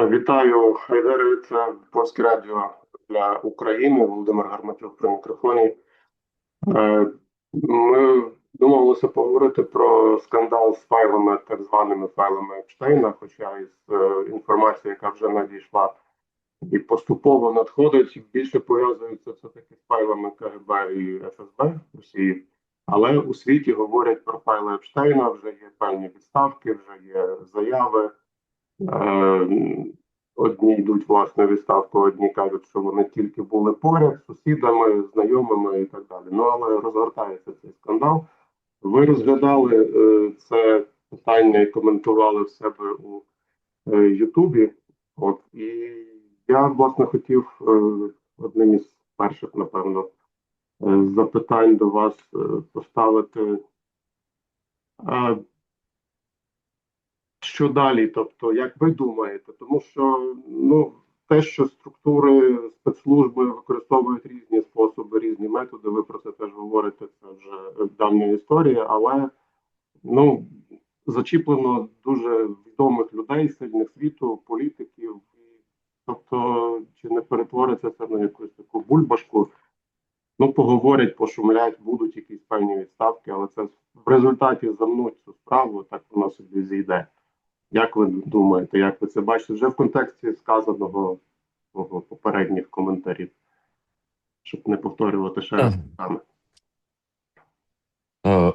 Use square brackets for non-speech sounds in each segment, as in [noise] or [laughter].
Вітаю, Хайдери. Це Польське радіо для України. Володимир Гарматюк при мікрофоні. Е, Ми домовилися поговорити про скандал з файлами, так званими файлами Епштейна, хоча із е, інформації, яка вже надійшла і поступово надходить, більше пов'язується це таки з файлами КГБ і ФСБ Росії. Але у світі говорять про файли Епштейна, вже є певні відставки, вже є заяви. Е, Одні йдуть власне відставку, одні кажуть, що вони тільки були поряд з сусідами, знайомими і так далі. Ну але розгортається цей скандал. Ви розглядали е, це питання і коментували в себе у е, Ютубі. От і я власне хотів одним із перших, напевно, запитань до вас поставити. Що далі? Тобто, як ви думаєте, тому що ну те, що структури спецслужби використовують різні способи, різні методи, ви про це теж говорите. Це вже давня історія, але ну зачіплено дуже відомих людей, сильних світу, політиків, тобто, чи не перетвориться це на якусь таку бульбашку? Ну, поговорять, пошумлять, будуть якісь певні відставки, але це в результаті замнуть цю справу, так воно собі зійде. Як ви думаєте, як ви це бачите вже в контексті сказаного попередніх коментарів, щоб не повторювати ще раз саме?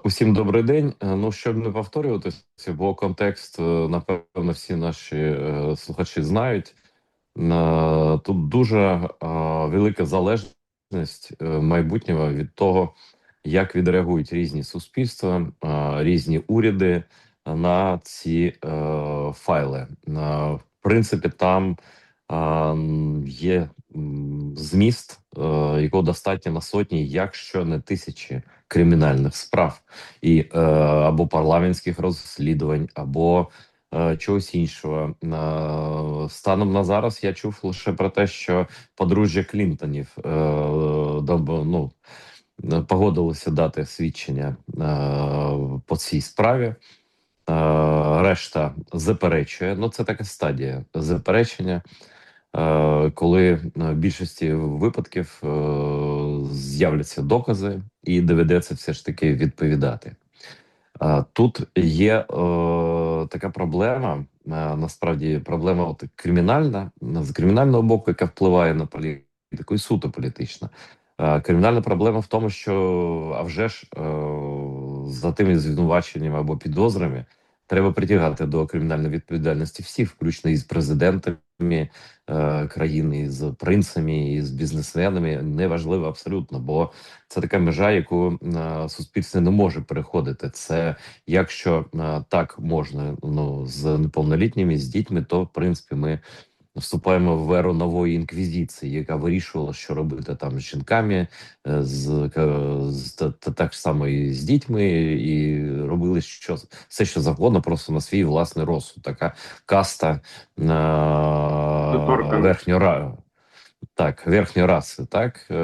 Усім добрий день. Е, Ну, щоб не повторюватися, бо контекст, е, напевно, всі наші е, слухачі знають. Тут дуже велика залежність майбутнього від того, як відреагують різні суспільства, різні уряди на ці е, файли. Е, В принципі, там е, є зміст, е, якого достатньо на сотні, якщо не тисячі кримінальних справ і е, або парламентських розслідувань, або е, чогось іншого. Е, станом на зараз я чув лише про те, що подружжя Клінтонів е, ну, е, погодилося дати свідчення е, по цій справі. Е, решта заперечує. Ну, це така стадія заперечення. Е, коли в більшості випадків е, з'являться докази, і доведеться все ж таки відповідати. Е, Тут є е, така проблема, е, насправді проблема от кримінальна з кримінального боку, яка впливає на політику, і суто політична. Е, Кримінальна проблема в тому, що а вже ж е, за тими звинуваченнями або підозрами треба притягати до кримінальної відповідальності всіх, включно із президентами е, країни, з принцами, із бізнесменами. Неважливо абсолютно, бо це така межа, яку е, суспільство не може переходити. Це якщо е, так можна ну з неповнолітніми, з дітьми, то в принципі ми вступаємо в еру нової інквізиції, яка вирішувала, що робити там з жінками, е, з, з та, та так само і з дітьми, і робили що все, що завгодно, просто на свій власний розсуд. Така каста на Недоторкана. верхньої ра- так, верхньої раси, так, е,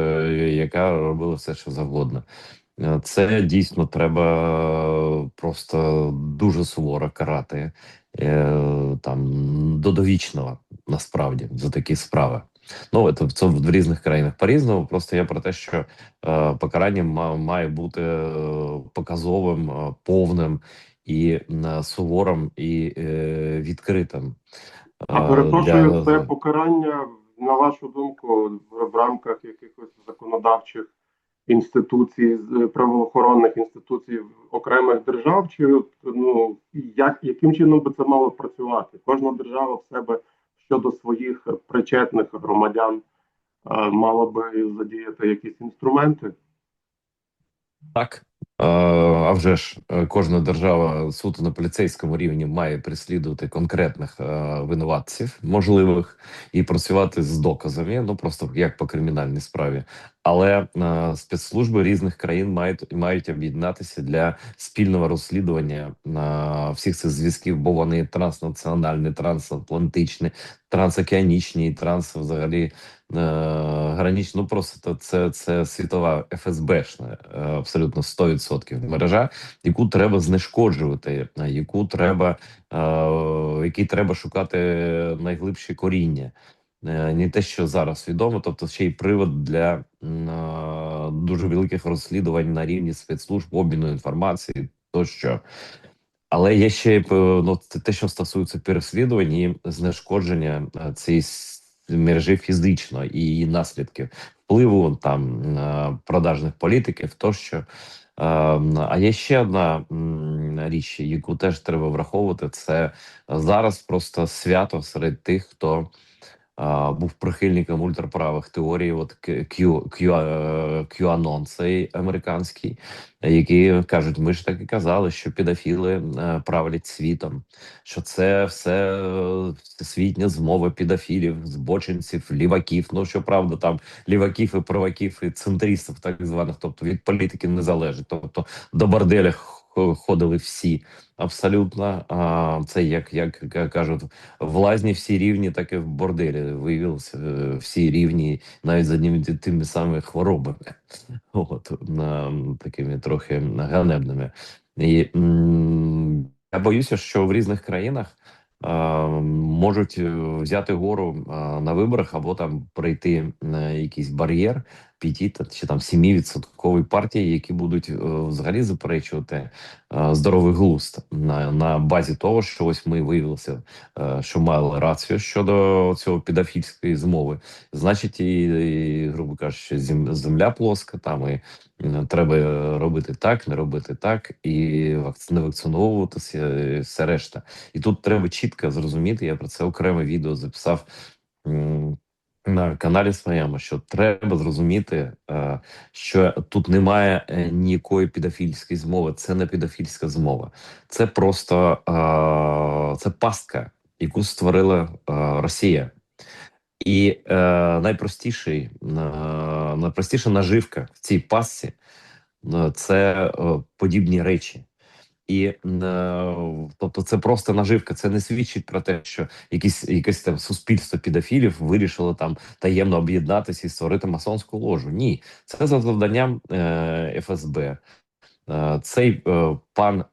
яка робила все, що завгодно. Е, Це дійсно треба просто дуже суворо карати е, там до довічного насправді за такі справи. Ну це, це в різних країнах по-різному. Просто я про те, що е, покарання ма- має бути е, показовим, е, повним і е, суворим і е, відкритим. А е, перепрошую, для- це покарання, на вашу думку, в, в рамках якихось законодавчих інституцій, з- правоохоронних інституцій окремих держав, чи ну як яким чином би це мало працювати? Кожна держава в себе щодо своїх причетних громадян е, мала би задіяти якісь інструменти. Так. Е, А вже ж е, кожна держава суто на поліцейському рівні має переслідувати конкретних е, винуватців можливих і працювати з доказами. Ну просто як по кримінальній справі. Але е, спецслужби різних країн мають мають об'єднатися для спільного розслідування е, всіх цих зв'язків, бо вони транснаціональні, трансатлантичні, трансокеанічні, транс взагалі е, гранічні. Ну просто це, це світова ФСБшна е, абсолютно 100% мережа, яку треба знешкоджувати, е, яку треба е, який треба шукати найглибші коріння. Е, Не те, що зараз відомо, тобто ще й привод для е, дуже великих розслідувань на рівні спецслужб, обміну інформації тощо. Але є ще е, ну, те, що стосується переслідувань і знешкодження цієї мережі фізично і її наслідків впливу там продажних політиків тощо. А є ще одна річ, яку теж треба враховувати, це зараз просто свято серед тих, хто був прихильником ультраправих теорій. От е, QAnon цей американський, які кажуть, ми ж так і казали, що педофіли е, правлять світом, що це все е, всесвітня змова педофілів, збочинців, ліваків. Ну щоправда, там ліваків і праваків і центристів, так званих, тобто від політики не залежить. Тобто до борделя ходили всі. Абсолютно, а, це як, як кажуть, в лазні всі рівні, так і в борделі виявилося е, всі рівні, навіть з одними тими самими хворобами, [laughs] от такими трохи ганебними. І я боюся, що в різних країнах можуть е, взяти гору на виборах або там пройти на якийсь бар'єр, та чи там 7% партії, які будуть е, взагалі заперечувати е, здоровий глузд на, на базі того, що ось ми виявилися, е, що мали рацію щодо цього педофільської змови. Значить, і, і грубо кажучи, зем- земля плоска, там і треба робити так, не робити так, і не вакциновуватися, і все решта. І тут треба чітко зрозуміти. Я про це окреме відео записав. На каналі своєму, що треба зрозуміти, е, що тут немає е, ніякої педофільської змови. Це не педофільська змова, це просто е, це пастка, яку створила Росія. І найпростіший, найпростіша наживка в цій пастці е, це подібні речі. І е, тобто, це просто наживка. Це не свідчить про те, що якісь якесь там суспільство педофілів вирішило там таємно об'єднатися і створити масонську ложу. Ні, це за завданням е, ФСБ. Е, Цей е, пан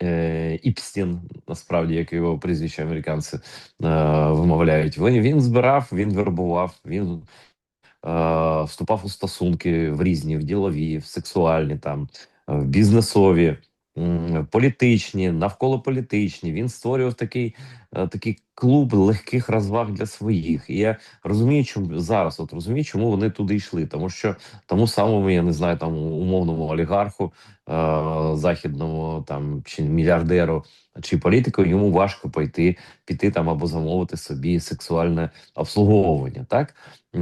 Іпстін, насправді, як його прізвище американці вимовляють, він, він збирав, він вербував, він вступав у стосунки в різні, в ділові, в сексуальні, там, в бізнесові, політичні, навколополітичні. Він створював такий, е, такий клуб легких розваг для своїх. І я розумію, чому зараз от розумію, чому вони туди йшли. Тому що тому самому, я не знаю, там умовному олігарху е, західному там чи мільярдеру чи політику йому важко пойти піти там або замовити собі сексуальне обслуговування. Так Е,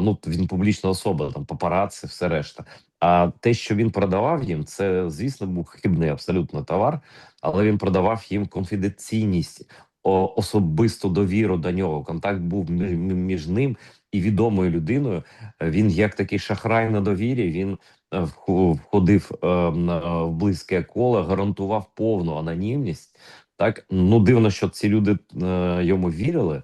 ну він публічна особа, там папараці, все решта. А те, що він продавав їм, це звісно був хибний абсолютно товар, але він продавав їм конфіденційність, особисту довіру до нього. Контакт був між, ним і відомою людиною. Е, Він як такий шахрай на довірі. Він е, входив е, на- в близьке коло, гарантував повну анонімність. Так ну дивно, що ці люди е, йому вірили. Е,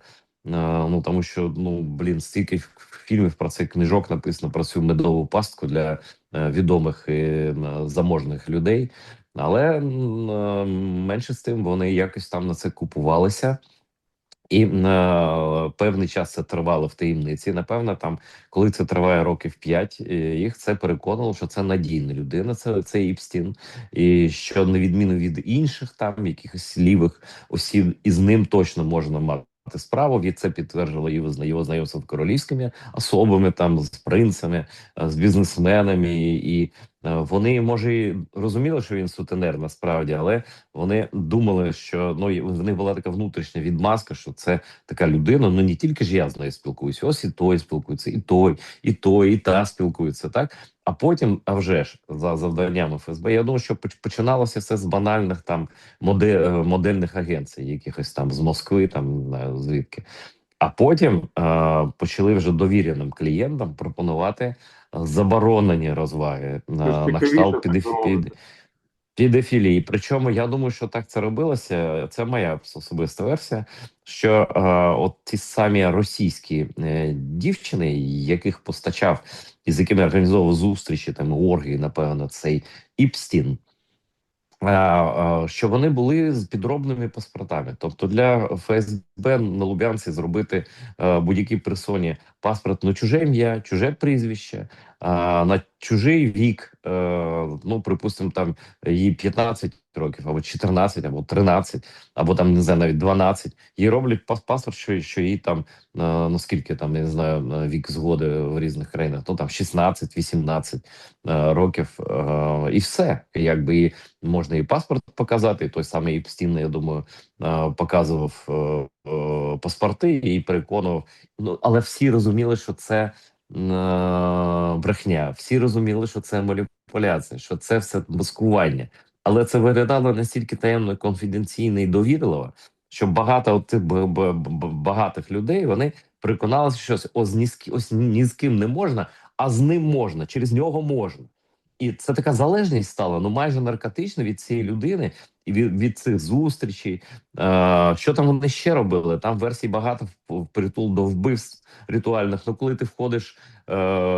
ну тому що ну блін, стільки фільмів про це книжок написано про цю медову пастку для е, відомих і е, заможних людей. Але е, менше з тим вони якось там на це купувалися. І е, певний час це тривало в таємниці. Напевно, там, коли це триває років 5, їх це переконало, що це надійна людина, це, це Іпстін, і що на відміну від інших там якихось лівих осіб, із ним точно можна мати справу. Від це підтверджувало його, його знайомство з королівськими особами, там з принцами, е, з бізнесменами, і, і е, вони може і розуміли, що він сутенер насправді, але вони думали, що ну в них була така внутрішня відмазка, що це така людина. Ну не тільки ж я з нею спілкуюся, ось і той спілкується, і той, і той, і та спілкується, так. А потім, а вже ж за завданням ФСБ, я думаю, що поч- починалося все з банальних там модель, модельних агенцій, якихось там з Москви, там знаю, звідки. А потім е, почали вже довіреним клієнтам пропонувати е, заборонені розваги на, на кшталт підеф- під, підефілії. Причому я думаю, що так це робилося. Це моя особиста версія. Що е, от ті самі російські е, дівчини, яких постачав і з якими організовував зустрічі, там оргії, напевно, цей Іпстін. е, е, Що вони були з підробними паспортами, тобто для ФСБ на Лубянці зробити е, будь-якій персоні паспорт на чуже ім'я, чуже прізвище, а на чужий вік, е, ну припустимо, там їй 15 років, або 14, або 13, або там не знаю, навіть 12, їй роблять паспорт, що, що їй там е, ну скільки там я не знаю на вік згоди в різних країнах, ну там 16-18 е, років, е, і все. Якби і можна і паспорт показати, і той самий Епстін, я думаю, е, показував е, е, паспорти і переконував. Ну але всі розуміли, що це е, брехня. Всі розуміли, що це маніпуляція, що це все маскування. Але це виглядало настільки таємно, конфіденційно і довірливо, що багато от багатих людей вони переконалися, що ось ні з ось ні з ким не можна, а з ним можна, через нього можна. І це така залежність стала ну майже наркотична від цієї людини від, цих зустрічей. Що там вони ще робили? Там версій багато притул до вбивств ритуальних. Ну, коли ти входиш е,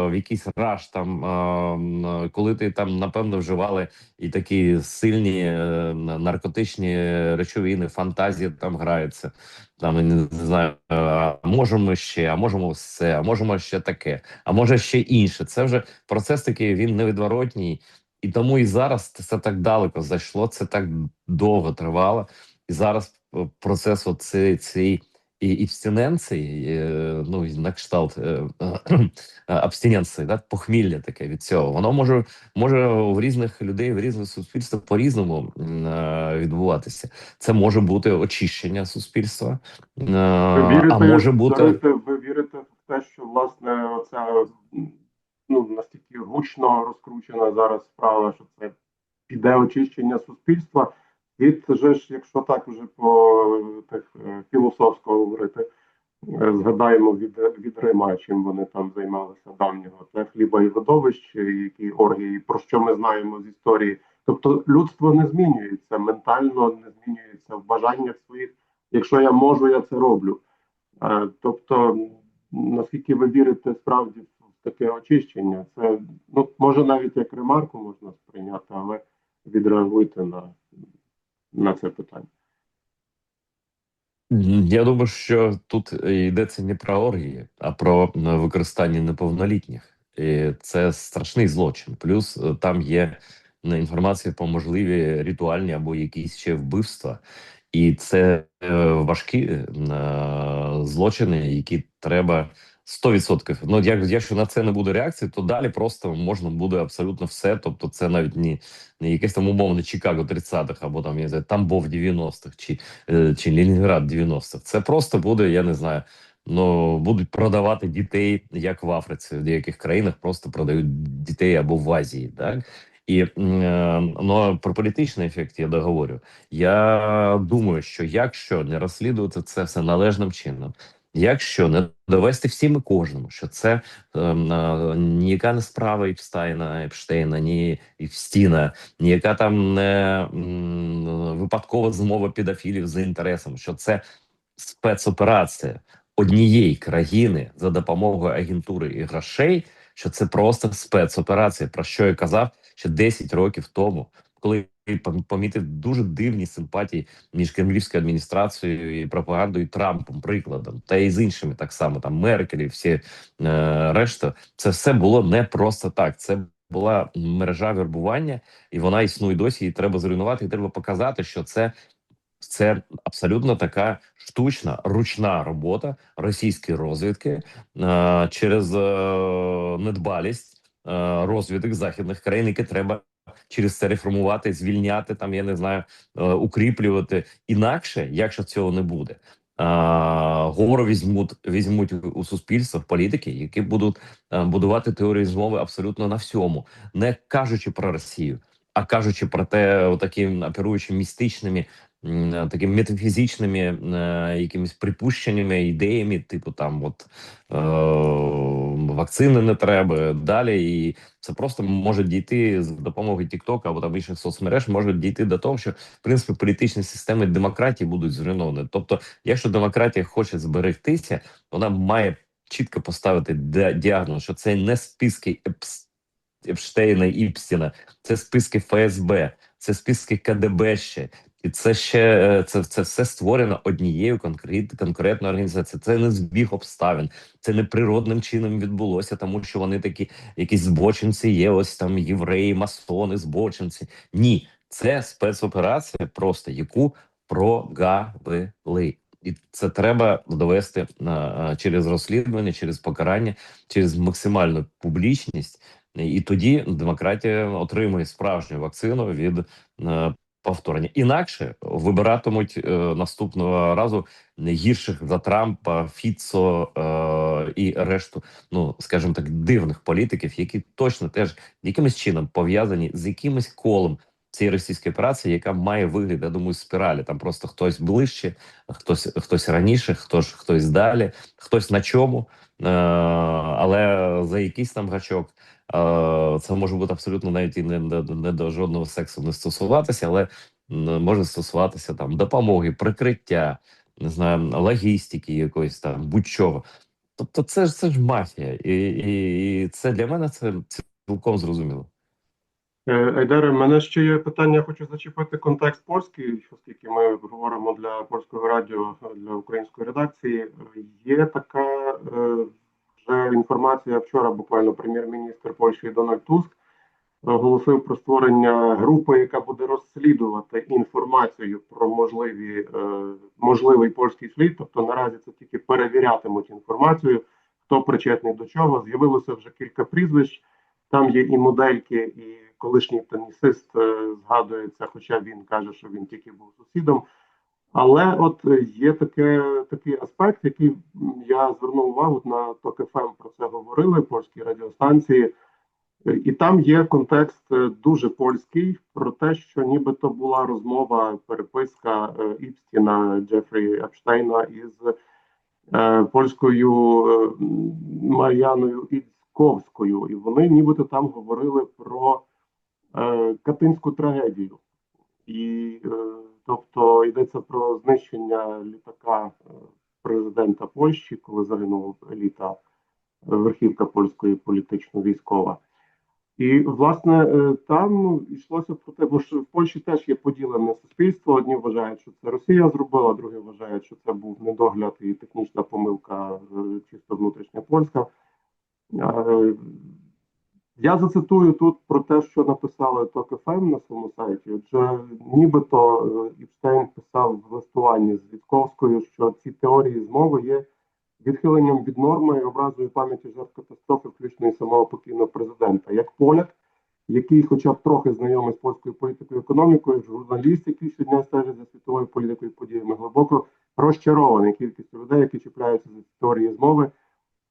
в якийсь раш, там е, коли ти там напевно вживали і такі сильні е, наркотичні речовини, фантазії там граються. Там не знаю, а можемо ще, а можемо все, а можемо ще таке, а може ще інше. Це вже процес такий він невідворотній, і тому і зараз це так далеко зайшло. Це так довго тривало, і зараз е, процес оцей цей і абстиненції, е, ну на кшталт е, абстиненції, да, похмілля таке від цього. Воно може може в різних людей, в різних суспільствах по-різному відбуватися. Це може бути очищення суспільства, Ви вірите, а може бути. Ви вірите в те, що власне оця ну настільки гучно розкручена зараз справа, що це піде очищення суспільства. Від же ж, якщо так вже по так е, філософсько говорити, е, згадаємо від, від Рима, чим вони там займалися давнього. Це хліба і видовище, які оргії, про що ми знаємо з історії. Тобто людство не змінюється, ментально не змінюється в бажаннях своїх. Якщо я можу, я це роблю. Е, Тобто, наскільки ви вірите справді таке очищення, це ну може навіть як ремарку можна сприйняти, але відреагуйте на, на це питання. Я думаю, що тут йдеться не про оргії, а про е, використання неповнолітніх. І це страшний злочин. Плюс е, там є е, інформація про можливі ритуальні або якісь ще вбивства, і це важкі злочини, які треба 100%. Ну як якщо на це не буде реакції, то далі просто можна буде абсолютно все. Тобто, це навіть не, не якесь там умовне Чикаго 30-х, або там я знаю, Тамбов 90-х, чи е, чи Ленінград 90-х. Це просто буде, я не знаю. Ну будуть продавати дітей, як в Африці, в деяких країнах просто продають дітей або в Азії, так і е, ну, про політичний ефект я договорю. Я думаю, що якщо не розслідувати це все належним чином, якщо не довести всім і кожному, що це ем, е, ніяка не справа Епстайна, Епштейна, ні Епстіна, ніяка там не м, випадкова змова педофілів за інтересом, що це спецоперація однієї країни за допомогою агентури і грошей, що це просто спецоперація, про що я казав ще 10 років тому, коли помітив дуже дивні симпатії між кремлівською адміністрацією і пропагандою Трампом, прикладом, та і з іншими так само, там Меркель і всі е, решта. Це все було не просто так. Це була мережа вербування, і вона існує досі. Її треба зруйнувати. І треба показати, що це. Це абсолютно така штучна ручна робота російської розвідки е, через е, недбалість е, розвідок західних країн, які треба через це реформувати, звільняти там. Я не знаю, е, укріплювати інакше, якщо цього не буде. Гору візьмуть візьмуть у- суспільство в політики, які будуть е, будувати теорію змови абсолютно на всьому, не кажучи про Росію, а кажучи про те, отакі оперуючи містичними такими метафізичними е, якимись припущеннями, ідеями, типу там, от е, вакцини не треба далі, і це просто може дійти з допомогою TikTok або там інших соцмереж, може дійти до того, що в принципі політичні системи демократії будуть зруйновані. Тобто, якщо демократія хоче зберегтися, вона має чітко поставити діагноз, що це не списки Епс- Епштейна Іпстіна, це списки ФСБ, це списки КДБ ще. І це ще е, це, це все створено однією конкрет, конкретною організацією. Це не збіг обставин, це не природним чином відбулося, тому що вони такі якісь збочинці є. Ось там євреї, масони, збочинці. Ні, це спецоперація, просто яку прогавили. І це треба довести на через розслідування, через покарання, через максимальну публічність. І тоді демократія отримує справжню вакцину від е, повторення. Інакше вибиратимуть е, наступного разу гірших за Трампа, Фіцо е, і решту, ну скажімо так, дивних політиків, які точно теж якимось чином пов'язані з якимось колом цієї російської операції, яка має вигляд, я думаю, спіралі. Там просто хтось ближче, хтось хтось раніше, хтось хтось далі, хтось на чому, але за якийсь там гачок. Е, Це може бути абсолютно навіть і не, не, не до жодного сексу не стосуватися, але може стосуватися там допомоги, прикриття, не знаю, логістики якоїсь там будь-чого. Тобто, це ж це ж мафія, і, і, і це для мене це цілком зрозуміло. Е, Айдаре, в мене ще є питання, хочу зачепити контекст польський, оскільки ми говоримо для польського радіо, для української редакції. Є така е, вже інформація вчора, буквально прем'єр-міністр Польщі Дональд Туск оголосив про створення групи, яка буде розслідувати інформацію про можливі, е, можливий польський слід. Тобто наразі це тільки перевірятимуть інформацію, хто причетний до чого. З'явилося вже кілька прізвищ. Там є і модельки, і колишній тенісист е, згадується, хоча він каже, що він тільки був сусідом. Але от є таке, такий аспект, який я звернув увагу на ТОК ФМ про це говорили, польські радіостанції. І там є контекст е, дуже польський про те, що нібито була розмова, переписка е, Іпстіна Джефрі Епштейна із е, польською Мар'яною Іцковською, і вони нібито там говорили про катинську трагедію. І тобто йдеться про знищення літака е, президента Польщі, коли загинула еліта е, верхівка польської політично-військова. І власне е, там йшлося про те, бо ж в Польщі теж є поділене суспільство. Одні вважають, що це Росія зробила, другі вважають, що це був недогляд і технічна помилка чисто внутрішня польська. Я зацитую тут про те, що написали ТОК ФМ на своєму сайті. Отже, нібито е, Іпштейн писав в листуванні з Вітковською, що ці теорії змови є відхиленням від норми і образою пам'яті жертв катастрофи, включно і самого покійного президента, як поляк, який, хоча б трохи знайомий з польською політикою і економікою, журналіст, який щодня стежить за світовою політикою і подіями, глибоко розчарований кількістю людей, які чіпляються за теорії змови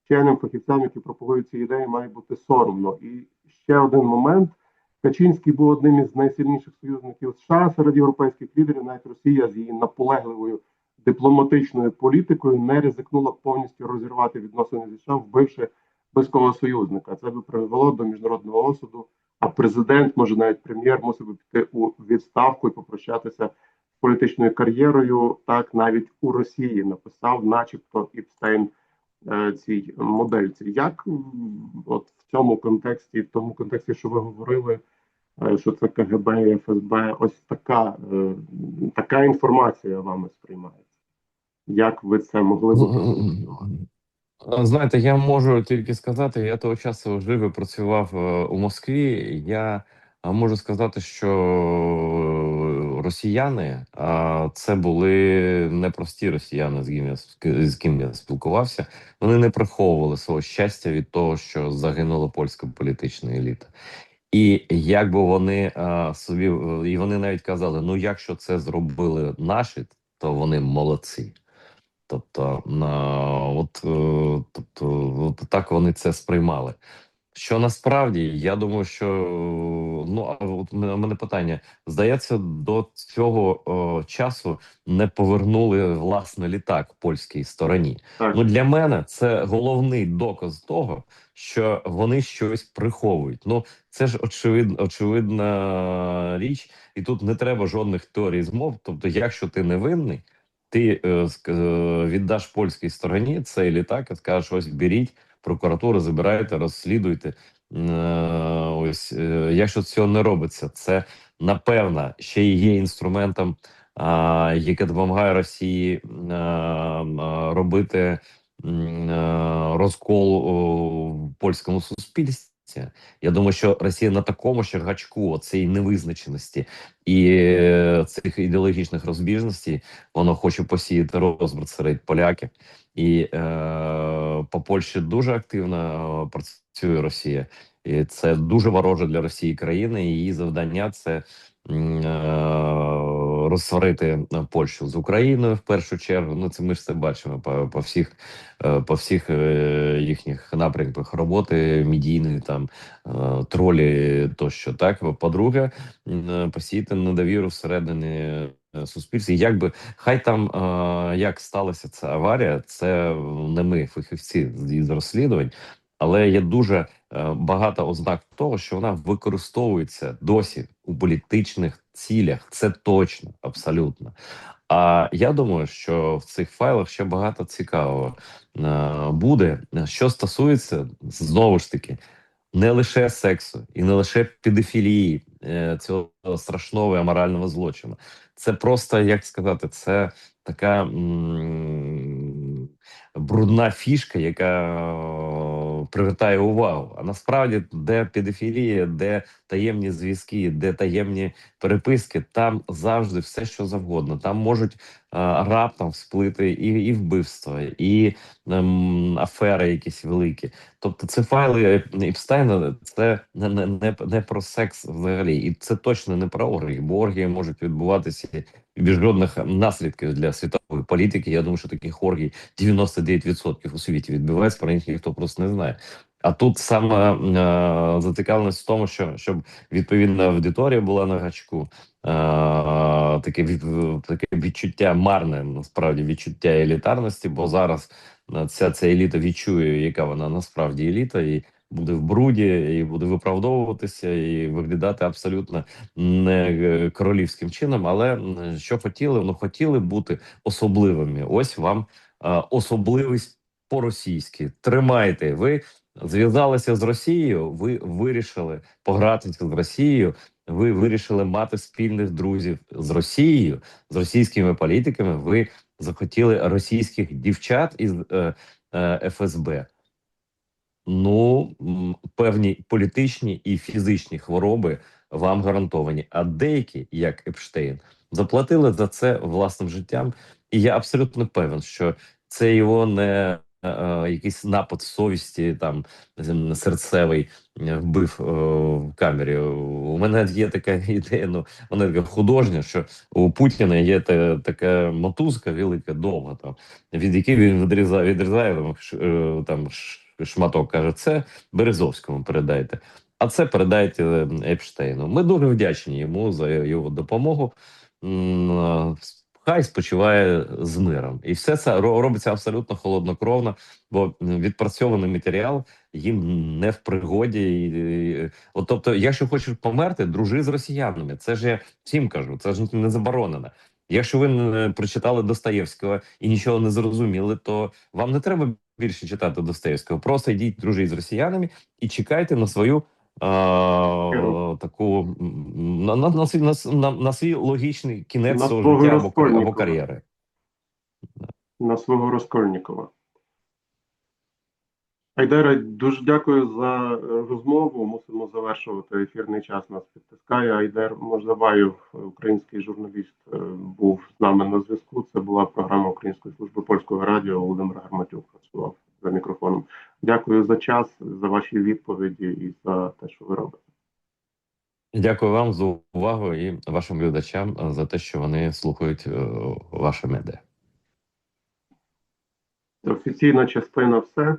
вченим фахівцям, які пропагують ці ідеї, має бути соромно. І ще один момент. Качинський був одним із найсильніших союзників США серед європейських лідерів. Навіть Росія з її наполегливою дипломатичною політикою не ризикнула повністю розірвати відносини зі США, вбивши близького союзника. Це би привело до міжнародного осуду. А президент, може навіть прем'єр, мусив би піти у відставку і попрощатися з політичною кар'єрою. Так навіть у Росії написав, начебто, Іпстейн цій модельці. Як от в цьому контексті, в тому контексті, що ви говорили, е, що це КГБ і ФСБ, ось така, е, така інформація вами сприймається. Як ви це могли б? Знаєте, я можу тільки сказати, я того часу жив і працював е, у Москві. Я е, можу сказати, що росіяни а, це були непрості росіяни, з ким я з ким я спілкувався. Вони не приховували свого щастя від того, що загинула польська політична еліта. І як би вони а, собі і вони навіть казали: ну, якщо це зробили наші, то вони молодці. Тобто, на, от, е, тобто, от так вони це сприймали. Що насправді я думаю, що ну а от у мене питання здається, до цього о, часу не повернули власне літак польській стороні. Так. Ну для мене це головний доказ того, що вони щось приховують. Ну це ж очевидно, очевидна річ, і тут не треба жодних теорій змов. Тобто, якщо ти не винний, ти е, е, віддаш польській стороні цей літак і скажеш: ось беріть прокуратуру, забирайте, розслідуйте. Е, Ось е, якщо цього не робиться, це напевно ще й є інструментом, який допомагає Росії а, робити е, розкол в польському суспільстві. Я думаю, що Росія на такому ще гачку цієї невизначеності і е, цих ідеологічних розбіжностей воно хоче посіяти розбрат серед поляків, і е, по Польщі дуже активно е, працює Росія. І це дуже вороже для Росії країни. і Її завдання це е, розсварити Польщу з Україною в першу чергу. Ну це ми ж це бачимо по, по всіх е, по всіх е, їхніх напрямках роботи, медійної там е, тролі тощо. Так по-друге, е, посіяти недовіру всередині е, суспільства. Як хай там е, як сталася ця аварія, це не ми, фахівці з розслідувань. Але є дуже е, багато ознак того, що вона використовується досі у політичних цілях. Це точно, абсолютно. А я думаю, що в цих файлах ще багато цікавого е, буде. Що стосується знову ж таки не лише сексу і не лише педофілії е, цього страшного і аморального злочину. Це просто як сказати, це така м, брудна фішка, яка е, привертає увагу. А насправді, де педофілія, де таємні зв'язки, де таємні переписки, там завжди все, що завгодно. Там можуть раптом всплити і, і вбивства, і ем, афери якісь великі. Тобто, це файли Епстайна, це не, не, не про секс взагалі, і це точно не про оргії, бо оргії можуть відбуватися без жодних наслідків для світової політики. Я думаю, що таких оргій 99% у світі відбувається, про них ніхто просто не знає. А тут саме е, зацікавленість в тому, що щоб відповідна аудиторія була на гачку, е, таке таке відчуття марне, насправді відчуття елітарності, бо зараз е, ця, ця еліта відчує, яка вона насправді еліта, і буде в бруді, і буде виправдовуватися, і виглядати абсолютно не е, королівським чином. Але що хотіли, ну хотіли бути особливими. Ось вам е, особливість по-російськи. Тримайте ви. Зв'язалися з Росією, ви вирішили погратися з Росією. Ви вирішили мати спільних друзів з Росією, з російськими політиками. Ви захотіли російських дівчат із е, е, ФСБ. Ну, певні політичні і фізичні хвороби вам гарантовані. А деякі, як Епштейн, заплатили за це власним життям. І я абсолютно певен, що це його не якийсь напад совісті, там серцевий е, вбив е, в камері. У мене є така [laughs] ідея, ну вона така художня, що у Путіна є та, така мотузка велика, довга там, від якої він відрізає, відрізає там, е, там шматок, каже, це Березовському передайте. А це передайте е, Епштейну. Ми дуже вдячні йому за його допомогу. Хай спочиває з миром, і все це робиться абсолютно холоднокровно, бо відпрацьований матеріал їм не в пригоді. І, от, тобто, якщо хочеш померти, дружи з росіянами. Це ж я всім кажу, це ж не заборонено. Якщо ви не прочитали Достоєвського і нічого не зрозуміли, то вам не треба більше читати Достоєвського. Просто йдіть дружіть з росіянами і чекайте на свою таку на, на, на, на, на, на свій логічний кінець На свого життя або, або кар'єри. на свого Розкольнікова. Айдера, дуже дякую за е, розмову. Мусимо завершувати ефірний час. Нас підтискає. Айдер Мождабаєв, український журналіст, е, був з нами на зв'язку. Це була програма Української служби польського радіо. Володимир Гарматюк працював за мікрофоном. Дякую за час, за ваші відповіді і за те, що ви робите. Дякую вам за увагу і вашим глядачам за те, що вони слухають е, ваше медіа. Офіційна частина все.